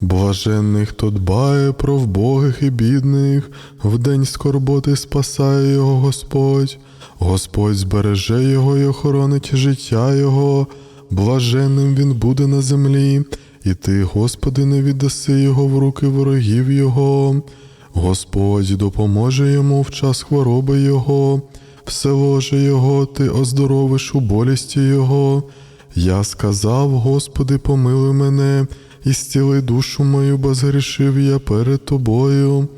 Блаженний, хто дбає про вбогих і бідних, в день скорботи спасає його Господь, Господь збереже його і охоронить життя його, блаженним він буде на землі, і ти, Господи, не віддаси його в руки ворогів його. Господь допоможе йому в час хвороби його, все ложе його, ти оздоровиш у болісті його. Я сказав, Господи, помилуй мене, і зціли душу мою, бо згрішив я перед тобою.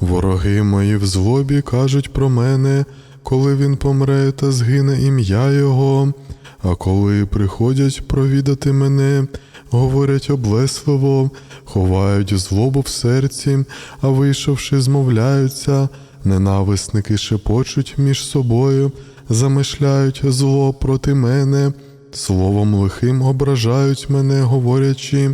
Вороги мої в злобі кажуть про мене, коли він помре та згине ім'я Його. А коли приходять провідати мене, говорять облесливо, ховають злобу в серці, а вийшовши, змовляються, ненависники шепочуть між собою, замишляють зло проти мене, словом лихим ображають мене, говорячи,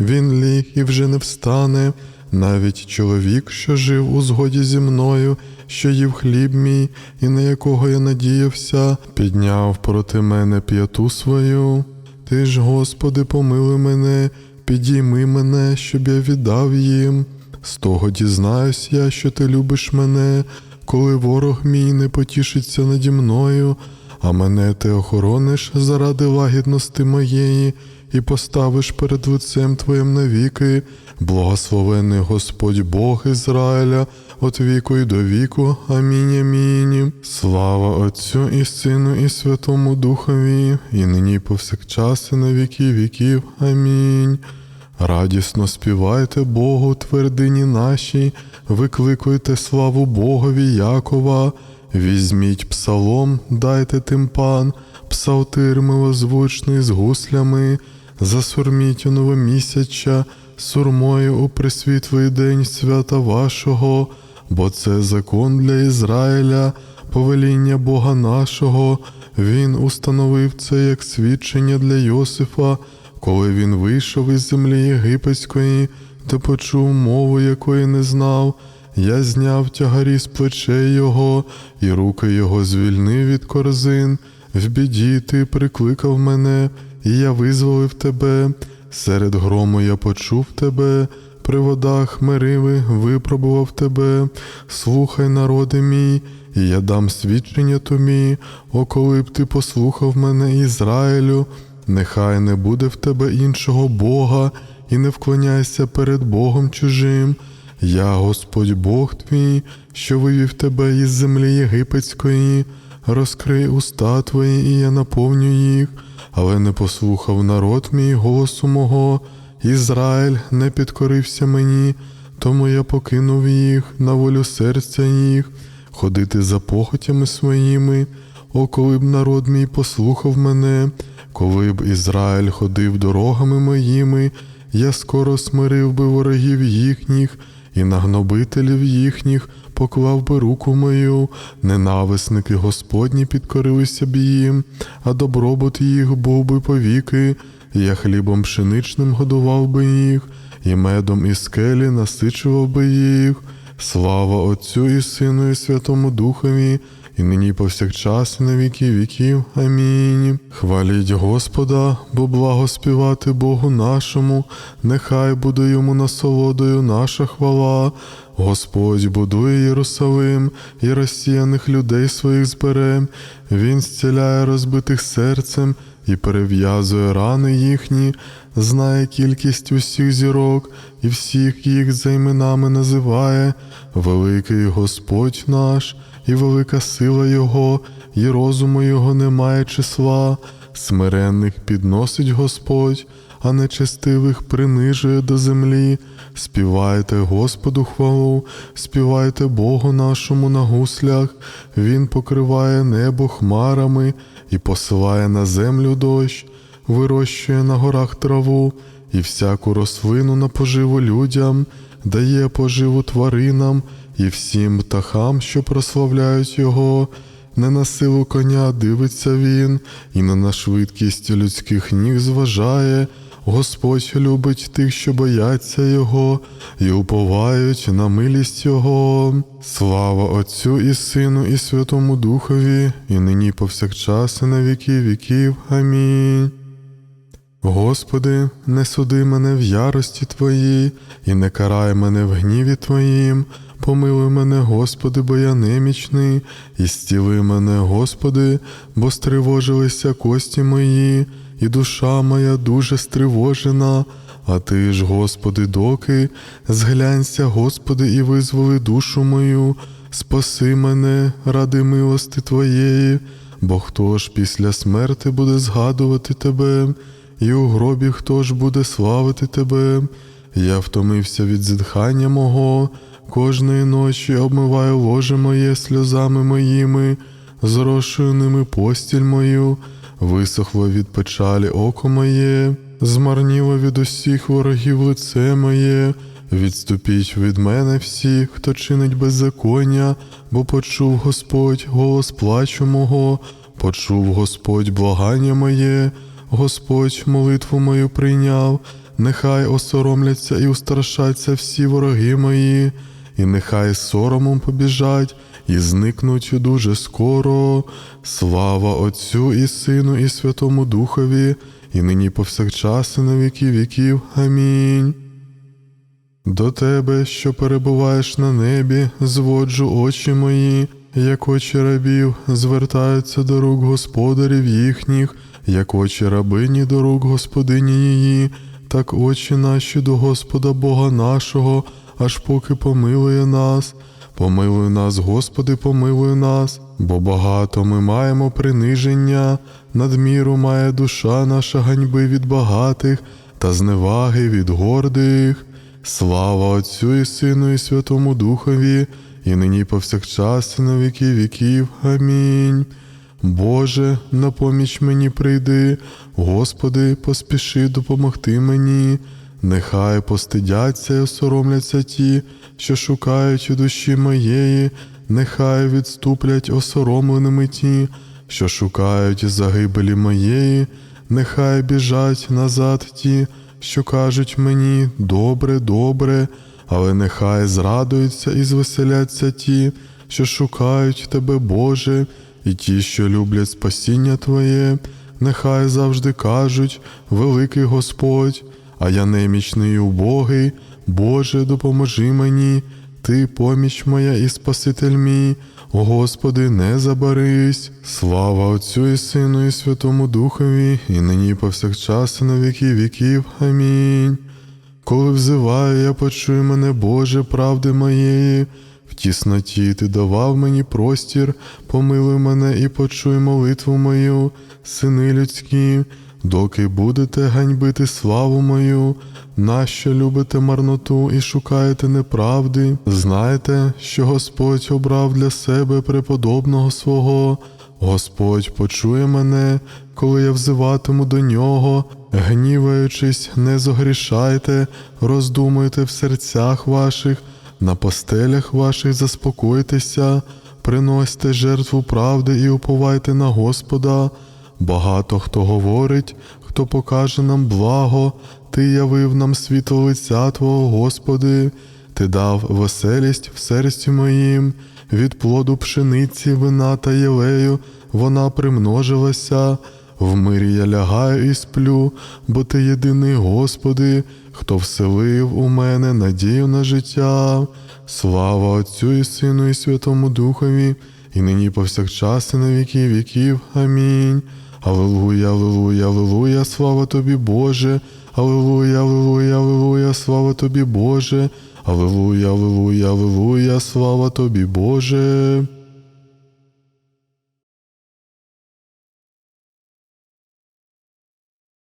він ліг і вже не встане. Навіть чоловік, що жив у згоді зі мною, що їв хліб мій, і на якого я надіявся, підняв проти мене п'яту свою. Ти ж, Господи, помилуй мене, підійми мене, щоб я віддав їм. З того дізнаюсь я, що ти любиш мене, коли ворог мій не потішиться наді мною, а мене ти охорониш заради лагідності моєї і поставиш перед лицем Твоїм навіки, благословений Господь Бог Ізраїля, от віку і до віку. Амінь. Амінь. Слава Отцю і Сину, і Святому Духові, і нині повсякчас, і на віки віків. Амінь. Радісно співайте Богу, твердині нашій, викликуйте славу Богові Якова, візьміть псалом, дайте тимпан, псалтир милозвучний з гуслями, засурміть у новомісяча, сурмою у присвітлий день свята вашого, бо це закон для Ізраїля, повеління Бога нашого, Він установив це як свідчення для Йосифа, коли він вийшов із землі єгипетської, та почув мову, якої не знав. Я зняв тягарі з плечей його, і руки його звільнив від корзин. В біді ти прикликав мене, і я визволив тебе. Серед грому я почув тебе, при водах мериви випробував тебе. Слухай, народи мій, і я дам свідчення тобі, о, коли б ти послухав мене, Ізраїлю, нехай не буде в тебе іншого Бога, і не вклоняйся перед Богом чужим. Я, Господь Бог твій, що вивів тебе із землі єгипетської, розкрий уста твої, і я наповню їх, але не послухав народ мій голосу мого, Ізраїль не підкорився мені, тому я покинув їх на волю серця їх, ходити за похотями своїми. О, коли б народ мій послухав мене, коли б Ізраїль ходив дорогами моїми, я скоро смирив би ворогів їхніх і на гнобителів їхніх поклав би руку мою, ненависники Господні підкорилися б їм, а добробут їх був би повіки, я хлібом пшеничним годував би їх, і медом і скелі насичував би їх. Слава Отцю і Сину, і Святому Духові, і нині повсякчас, і на віки віків. Амінь. Хваліть Господа, бо благо співати Богу нашому, нехай буде йому насолодою наша хвала. Господь будує Єрусалим і розсіяних людей своїх збере, Він зціляє розбитих серцем і перев'язує рани їхні, знає кількість усіх зірок і всіх їх за іменами називає. Великий Господь наш, і велика сила Його, і розуму Його немає числа. Смиренних підносить Господь, а нечестивих принижує до землі. Співайте Господу хвалу, співайте Богу нашому на гуслях, Він покриває небо хмарами і посилає на землю дощ, вирощує на горах траву і всяку рослину на поживу людям, дає поживу тваринам і всім птахам, що прославляють Його. Не на силу коня дивиться він, і не на швидкість людських ніг зважає. Господь любить тих, що бояться Його, і уповають на милість Його. Слава Отцю і Сину, і Святому Духові, і нині повсякчас, і на віки віків. Амінь. Господи, не суди мене в ярості Твоїй, і не карай мене в гніві Твоїм. Помилуй мене, Господи, бо я немічний, і стіли мене, Господи, бо стривожилися кості мої, і душа моя дуже стривожена. А ти ж, Господи, доки, зглянься, Господи, і визволи душу мою, спаси мене ради милости Твоєї, бо хто ж після смерти буде згадувати Тебе, і у гробі хто ж буде славити Тебе? Я втомився від зітхання мого, кожної ночі обмиваю ложе моє сльозами моїми, зрошую ними постіль мою, висохло від печалі око моє, змарніло від усіх ворогів лице моє. Відступіть від мене всі, хто чинить беззаконня, бо почув Господь голос плачу мого, почув Господь благання моє, Господь молитву мою прийняв, нехай осоромляться і устрашаться всі вороги мої, і нехай соромом побіжать, і зникнуть дуже скоро. Слава Отцю і Сину, і Святому Духові, і нині повсякчас, і на віки віків. Амінь. До тебе, що перебуваєш на небі, зводжу очі мої, як очі рабів, звертаються до рук господарів їхніх, як очі рабині до рук господині її, так очі наші до Господа Бога нашого, аж поки помилує нас. Помилуй нас, Господи, помилуй нас, бо багато ми маємо приниження, надміру має душа наша ганьби від багатих та зневаги від гордих. Слава Отцю і Сину, і Святому Духові, і нині повсякчас, і на віки віків. Амінь. Боже, на поміч мені прийди, Господи, поспіши допомогти мені. Нехай постидяться і осоромляться ті, що шукають у душі моєї, нехай відступлять осоромленими ті, що шукають загибелі моєї, нехай біжать назад ті, що кажуть мені добре, добре, але нехай зрадуються і звеселяться ті, що шукають тебе, Боже, і ті, що люблять спасіння Твоє, нехай завжди кажуть, великий Господь, а я немічний і убогий, Боже, допоможи мені, Ти поміч моя і Спаситель мій, Господи, не забарись, слава Отцю і Сину, і Святому Духові, і нині повсякчас, і на віки віків. Амінь. Коли взиваю, я почуй мене, Боже, правди моєї. Тісноті ти давав мені простір, помилуй мене і почуй молитву мою, сини людські, доки будете ганьбити славу мою, нащо любите марноту і шукаєте неправди, знайте, що Господь обрав для себе преподобного свого. Господь почує мене, коли я взиватиму до нього, гніваючись, не зогрішайте, роздумуйте в серцях ваших, на постелях ваших заспокойтеся, приносьте жертву правди і уповайте на Господа. Багато хто говорить, хто покаже нам благо, Ти явив нам світло лиця Твого, Господи, Ти дав веселість в серці моїм, від плоду пшениці, вина та єлею вона примножилася. В мирі я лягаю і сплю, бо ти єдиний Господи, хто вселив у мене надію на життя. Слава Отцю і Сину, і Святому Духові, і нині повсякчас, і на віки віків. Амінь. Аллилуйя, аллилуйя, аллилуйя, слава тобі, Боже, Аллилуйя, аллилуйя, аллилуйя, слава тобі, Боже, Аллилуйя, аллилуйя, аллилуйя, слава тобі, Боже.